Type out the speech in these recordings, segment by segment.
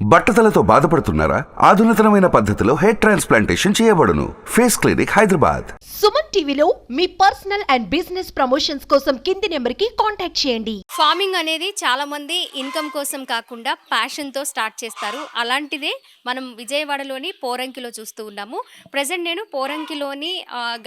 బట్టతలతో బాధపడుతున్నారా? ఆధునితనమైన పద్ధతిలో హెయిర్ ట్రాన్స్ప్లాంటేషన్ చేయబడును. Face clinic Hyderabad. సుమన్ టీవీలో మీ పర్సనల్ అండ్ బిజినెస్ ప్రమోషన్స్ కోసం కింది నెంబర్కి కాంటాక్ట్ చేయండి. ఫార్మింగ్ అనేది చాలా మంది ఇన్కమ్ కోసం కాకుండా ప్యాషన్తో స్టార్ట్ చేస్తారు. అలాంటిదే మనం విజయవాడలోని పోరంకిలో చూస్తూ ఉన్నాము. ప్రజెంట్ నేను పోరంకిలోని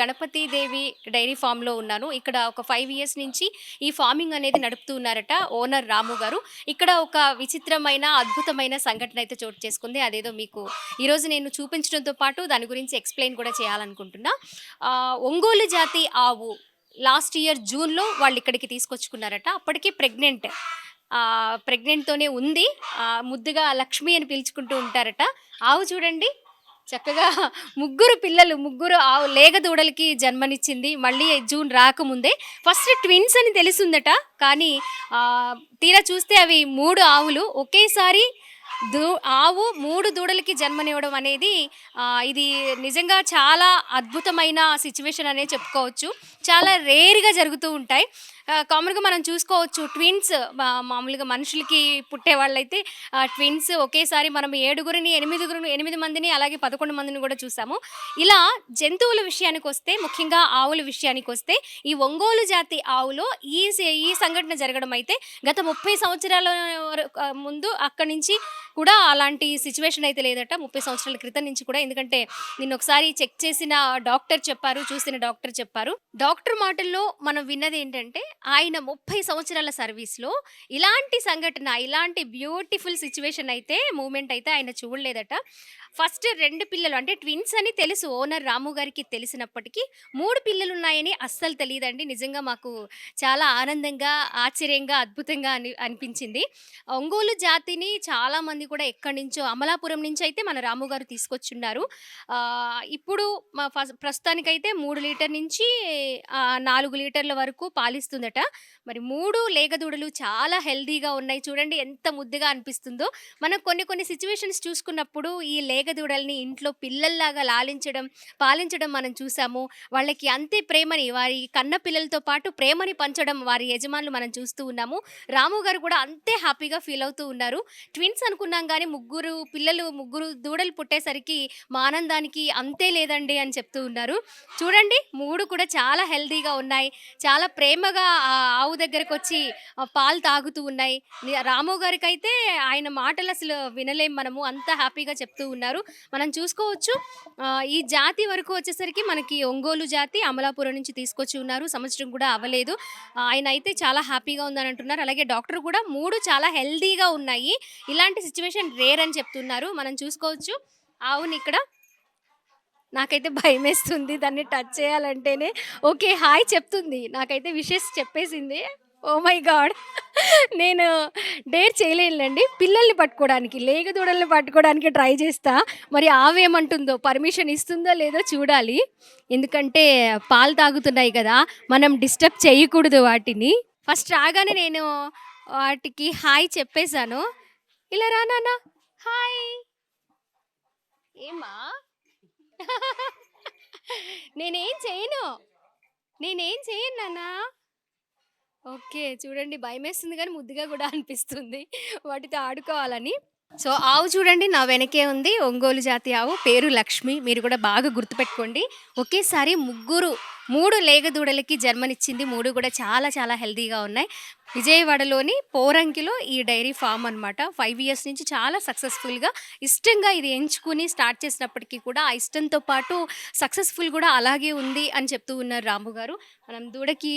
గణపతి దేవి డైరీ ఫామ్లో ఉన్నాను. ఇక్కడ ఒక ఫైవ్ ఇయర్స్ నుంచి ఈ ఫార్మింగ్ అనేది నడుపుతూ ఉన్నారట ఓనర్ రాము గారు. ఇక్కడ ఒక విచిత్రమైన అద్భుతమైన సంఘటన అయితే చోటు చేసుకుంది. అదేదో మీకు ఈరోజు నేను చూపించడంతో పాటు దాని గురించి ఎక్స్ప్లెయిన్ కూడా చేయాలనుకుంటున్నా. ఒంగోలు జాతి ఆవు లాస్ట్ ఇయర్ జూన్లో వాళ్ళు ఇక్కడికి తీసుకొచ్చుకున్నారట. అప్పటికి ప్రెగ్నెంట్. ప్రెగ్నెంట్తోనే ఉంది. ముద్దుగా లక్ష్మి అని పిలుచుకుంటూ ఉంటారట. ఆవు చూడండి. చక్కగా ముగ్గురు పిల్లలు ముగ్గురు ఆవు లేగ దూడలకి జన్మనిచ్చింది. మళ్ళీ జూన్ రాకముందే. ఫస్ట్ ట్విన్స్ అని తెలిసిందట. కానీ తీరా చూస్తే అవి మూడు ఆవులు. ఒకేసారి దూ ఆవు మూడు దూడలకి జన్మనివ్వడం అనేది ఇది నిజంగా చాలా అద్భుతమైన సిచ్యువేషన్ అనే చెప్పుకోవచ్చు. చాలా రేర్గా జరుగుతూ ఉంటాయి. కామన్గా మనం చూసుకోవచ్చు ట్విన్స్ మామూలుగా మనుషులకి పుట్టే వాళ్ళైతే ట్విన్స్ ఒకేసారి మనం ఏడుగురిని ఎనిమిదిగురిని ఎనిమిది మందిని అలాగే పదకొండు మందిని కూడా చూసాము. ఇలా జంతువుల విషయానికి వస్తే ముఖ్యంగా ఆవుల విషయానికి వస్తే ఈ ఒంగోలు జాతి ఆవులో ఈ ఈ సంఘటన జరగడం అయితే గత ముప్పై సంవత్సరాల ముందు అక్కడి నుంచి కూడా అలాంటి సిచ్యువేషన్ అయితే లేదట. ముప్పై సంవత్సరాల క్రితం నుంచి కూడా. ఎందుకంటే నిన్న ఒకసారి చెక్ చేసిన డాక్టర్ చెప్పారు చూసిన డాక్టర్ చెప్పారు. డాక్టర్ మాటల్లో మనం విన్నది ఏంటంటే ఆయన ముప్పై సంవత్సరాల సర్వీస్లో ఇలాంటి సంఘటన ఇలాంటి బ్యూటిఫుల్ సిచ్యువేషన్ అయితే మూమెంట్ అయితే ఆయన చూడలేదట. ఫస్ట్ రెండు పిల్లలు అంటే ట్విన్స్ అని తెలుసు ఓనర్ రాము గారికి తెలిసినప్పటికీ మూడు పిల్లలు ఉన్నాయని అస్సలు తెలియదండి. నిజంగా మాకు చాలా ఆనందంగా ఆశ్చర్యంగా అద్భుతంగా అని అనిపించింది. ఒంగోలు జాతిని చాలామంది కూడా ఎక్కడి నుంచో అమలాపురం నుంచి అయితే మన రాము గారు తీసుకొచ్చున్నారు. ఇప్పుడు మా ఫస్ట్ ప్రస్తుతానికైతే మూడు లీటర్ నుంచి నాలుగు లీటర్ల వరకు పాలిస్తుందట. మరి మూడు లేగదూడలు చాలా హెల్దీగా ఉన్నాయి. చూడండి ఎంత ముద్దుగా అనిపిస్తుందో. మనం కొన్ని కొన్ని సిచ్యువేషన్స్ చూసుకున్నప్పుడు ఈ లేగదూడల్ని ఇంట్లో పిల్లల్లాగా లాలించడం పాలించడం మనం చూసాము. వాళ్ళకి అంతే ప్రేమని వారి కన్న పిల్లలతో పాటు ప్రేమని పంచడం వారి యజమానులు మనం చూస్తూ ఉన్నాము. రాము గారు కూడా అంతే హ్యాపీగా ఫీల్ అవుతూ ఉన్నారు. ట్విన్స్ అనుకున్న కానీ ముగ్గురు పిల్లలు ముగ్గురు దూడలు పుట్టేసరికి మా ఆనందానికి అంతే లేదండి అని చెప్తూ ఉన్నారు. చూడండి మూడు కూడా చాలా హెల్దీగా ఉన్నాయి. చాలా ప్రేమగా ఆ ఆవు దగ్గరకు వచ్చి పాలు తాగుతూ ఉన్నాయి. రాము గారికి అయితే ఆయన మాటలు అసలు వినలేం మనము. అంత హ్యాపీగా చెప్తూ ఉన్నారు. మనం చూసుకోవచ్చు ఈ జాతి వరకు వచ్చేసరికి మనకి ఒంగోలు జాతి అమలాపురం నుంచి తీసుకొచ్చి ఉన్నారు. సంవత్సరం కూడా అవ్వలేదు. ఆయన అయితే చాలా హ్యాపీగా ఉందని అంటున్నారు అలాగే డాక్టర్ కూడా మూడు చాలా హెల్దీగా ఉన్నాయి. ఇలాంటి సిచ్యువేషన్ రేర్ అని చెప్తున్నారు. మనం చూసుకోవచ్చు. ఆవుని ఇక్కడ నాకైతే భయం వేస్తుంది దాన్ని టచ్ చేయాలంటేనే. ఓకే హాయ్ చెప్తుంది. నాకైతే విషెస్ చెప్పేసింది. ఓ మై గాడ్ నేను డేర్ చేయలేనులేండి. పిల్లల్ని పట్టుకోవడానికి లేగదూడల్ని పట్టుకోవడానికి ట్రై చేస్తా. మరి ఆవేమంటుందో పర్మిషన్ ఇస్తుందో లేదో చూడాలి. ఎందుకంటే పాలు తాగుతున్నాయి కదా మనం డిస్టర్బ్ చేయకూడదు వాటిని. ఫస్ట్ రాగానే నేను వాటికి హాయ్ చెప్పేశాను. ఇలా రా నాన్న. హాయ్ ఏమా నేనేం చేయను. నేనేం చేయను నాన్న. ఓకే చూడండి భయం వేస్తుంది కానీ ముద్దుగా కూడా అనిపిస్తుంది. వాటితో ఆడుకోవాలని. సో ఆవు చూడండి నా వెనకే ఉంది. ఒంగోలు జాతి ఆవు పేరు లక్ష్మి. మీరు కూడా బాగా గుర్తుపెట్టుకోండి. ఒకేసారి ముగ్గురు మూడు లేగదూడలకి జన్మనిచ్చింది మూడు కూడా చాలా చాలా హెల్తీగా ఉన్నాయి. విజయవాడలోని పోరంకిలో ఈ డైరీ ఫామ్ అన్నమాట. ఫైవ్ ఇయర్స్ నుంచి చాలా సక్సెస్ఫుల్గా ఇష్టంగా ఇది ఎంచుకుని స్టార్ట్ చేసినప్పటికీ కూడా ఆ ఇష్టంతో పాటు సక్సెస్ఫుల్ కూడా అలాగే ఉంది అని చెప్తూ ఉన్నారు రాము గారు. మనం దూడకి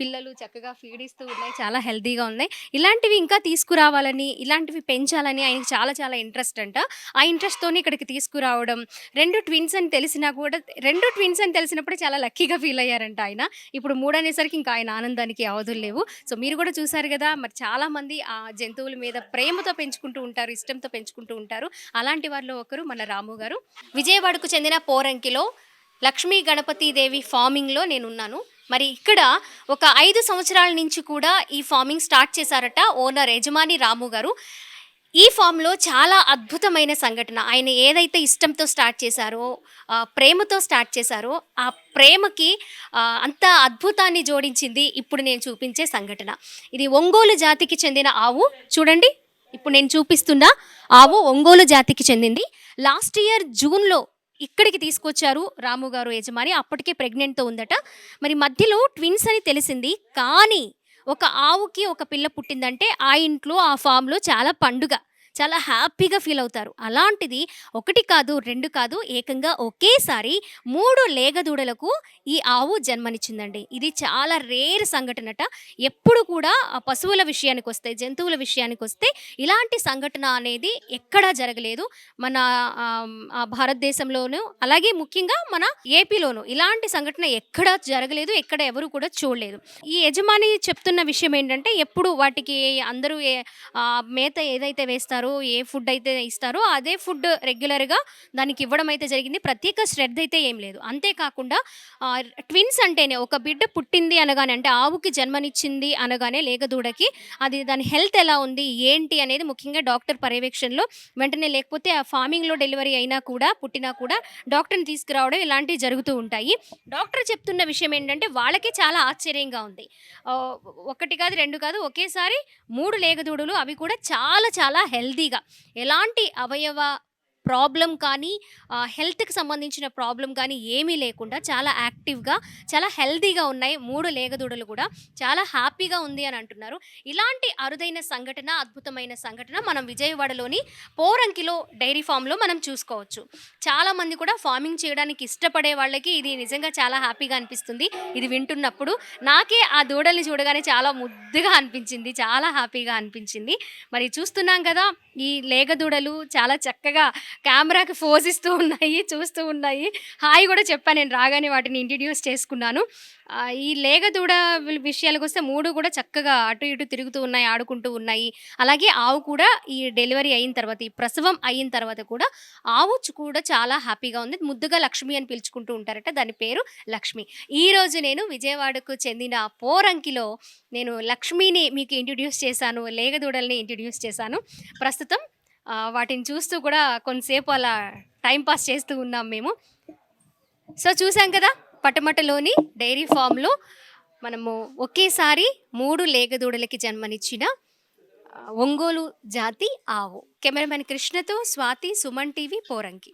పిల్లలు చక్కగా ఫీడ్ ఇస్తూ ఉన్నాయి. చాలా హెల్తీగా ఉన్నాయి. ఇలాంటివి ఇంకా తీసుకురావాలని ఇలాంటివి పెంచాలని ఆయనకి చాలా చాలా ఇంట్రెస్ట్ అంట. ఆ ఇంట్రెస్ట్తోనే ఇక్కడికి తీసుకురావడం. రెండు ట్విన్స్ అని తెలిసినా కూడా రెండు ట్విన్స్ అని తెలిసినప్పుడు చాలా లక్కీగా ఫీల్ అయ్యారంట ఆయన. ఇప్పుడు మూడనేసరికి ఇంకా ఆయన ఆనందానికి అవధులు లేవు. సో మీరు కూడా చూసారు కదా మరి చాలా మంది ఆ జంతువుల మీద ప్రేమతో పెంచుకుంటూ ఉంటారు ఇష్టంతో పెంచుకుంటూ ఉంటారు. అలాంటి వారిలో ఒకరు మన రాము గారు. విజయవాడకు చెందిన పోరంకిలో లక్ష్మీ గణపతి దేవి ఫార్మింగ్లో నేనున్నాను. మరి ఇక్కడ ఒక ఐదు సంవత్సరాల నుంచి కూడా ఈ ఫార్మింగ్ స్టార్ట్ చేశారట ఓనర్ యజమాని రాము గారు. ఈ ఫామ్లో చాలా అద్భుతమైన సంఘటన. ఆయన ఏదైతే ఇష్టంతో స్టార్ట్ చేశారో ప్రేమతో స్టార్ట్ చేశారో ఆ ప్రేమకి అంత అద్భుతాన్ని జోడించింది ఇప్పుడు నేను చూపించే సంఘటన. ఇది ఒంగోలు జాతికి చెందిన ఆవు. చూడండి. ఇప్పుడు నేను చూపిస్తున్న ఆవు ఒంగోలు జాతికి చెందింది. లాస్ట్ ఇయర్ జూన్లో ఇక్కడికి తీసుకొచ్చారు రాము గారు యజమాని. అప్పటికే ప్రెగ్నెంట్తో ఉందట. మరి మధ్యలో ట్విన్స్ అని తెలిసింది. కానీ ఒక ఆవుకి ఒక పిల్ల పుట్టిందంటే ఆ ఇంట్లో ఆ ఫామ్లో చాలా పండుగ. చాలా హ్యాపీగా ఫీల్ అవుతారు. అలాంటిది ఒకటి కాదు రెండు కాదు ఏకంగా ఒకేసారి మూడు లేగదూడలకు ఈ ఆవు జన్మనిచ్చిందండి. ఇది చాలా రేర్ సంఘటనట. ఎప్పుడు కూడా పశువుల విషయానికి వస్తే జంతువుల విషయానికి వస్తే ఇలాంటి సంఘటన అనేది ఎక్కడా జరగలేదు. మన భారతదేశంలోనూ అలాగే ముఖ్యంగా మన ఏపీలోను ఇలాంటి సంఘటన ఎక్కడ జరగలేదు ఎక్కడ ఎవరు కూడా చూడలేదు. ఈ యజమాని చెప్తున్న విషయం ఏంటంటే ఎప్పుడు వాటికి అందరూ మేత ఏదైతే వేస్తారో ఏ ఫుడ్ అయితే ఇస్తారో అదే ఫుడ్ రెగ్యులర్గా దానికి ఇవ్వడం అయితే జరిగింది. ప్రత్యేక శ్రద్ధ అయితే ఏం లేదు. అంతేకాకుండా ట్విన్స్ అంటేనే ఒక బిడ్డ పుట్టింది అనగానే అంటే ఆవుకి జన్మనిచ్చింది అనగానే లేగదూడకి అది దాని హెల్త్ ఎలా ఉంది ఏంటి అనేది ముఖ్యంగా డాక్టర్ పర్యవేక్షణలో వెంటనే లేకపోతే ఆ ఫార్మింగ్లో డెలివరీ అయినా కూడా పుట్టినా కూడా డాక్టర్ని తీసుకురావడం ఇలాంటివి జరుగుతూ ఉంటాయి. డాక్టర్ చెప్తున్న విషయం ఏంటంటే వాళ్ళకి చాలా ఆశ్చర్యంగా ఉంది. ఒకటి కాదు రెండు కాదు ఒకేసారి మూడు లేగదూడలు అవి కూడా చాలా చాలా హెల్త్ హెల్దీగా ఎలాంటి అవయవ ప్రాబ్లం కానీ హెల్త్కి సంబంధించిన ప్రాబ్లం కానీ ఏమీ లేకుండా చాలా యాక్టివ్గా చాలా హెల్తీగా ఉన్నాయి. మూడు లేగదూడలు కూడా చాలా హ్యాపీగా ఉంది అని అంటున్నారు. ఇలాంటి అరుదైన సంఘటన అద్భుతమైన సంఘటన మనం విజయవాడలోని పోరంకిలో డైరీ ఫామ్లో మనం చూసుకోవచ్చు. చాలామంది కూడా ఫార్మింగ్ చేయడానికి ఇష్టపడే వాళ్ళకి ఇది నిజంగా చాలా హ్యాపీగా అనిపిస్తుంది. ఇది వింటున్నప్పుడు నాకే ఆ దూడల్ని చూడగానే చాలా ముద్దుగా అనిపించింది చాలా హ్యాపీగా అనిపించింది. మరి చూస్తున్నాం కదా ఈ లేగ దూడలు చాలా చక్కగా కెమెరాకి ఫోజ్ ఇస్తూ ఉన్నాయి చూస్తూ ఉన్నాయి. హాయ్ కూడా చెప్పాను నేను రాగానే వాటిని ఇంట్రడ్యూస్ చేసుకున్నాను. ఈ లేగదూడ విషయాలకు వస్తే మూడు కూడా చక్కగా అటు ఇటు తిరుగుతూ ఉన్నాయి ఆడుకుంటూ ఉన్నాయి. అలాగే ఆవు కూడా ఈ డెలివరీ అయిన తర్వాత ఈ ప్రసవం అయిన తర్వాత కూడా ఆవు కూడా చాలా హ్యాపీగా ఉంది. ముద్దుగా లక్ష్మి అని పిలుచుకుంటూ ఉంటారట దాని పేరు లక్ష్మి. ఈ రోజు నేను విజయవాడకు చెందిన పోరంకిలో నేను లక్ష్మిని మీకు ఇంట్రడ్యూస్ చేశాను లేగదూడల్ని ఇంట్రడ్యూస్ చేశాను. ప్రస్తుతం వాటిని చూస్తూ కూడా కొంతసేపు అలా టైంపాస్ చేస్తూ ఉన్నాం మేము. సో చూసాం కదా పటమటలోని డైరీ ఫామ్లో మనము ఒకేసారి మూడు లేగదూడలకి జన్మనిచ్చిన ఒంగోలు జాతి ఆవు. కెమెరామెన్ కృష్ణతో స్వాతి సుమన్ టీవీ పోరంకి.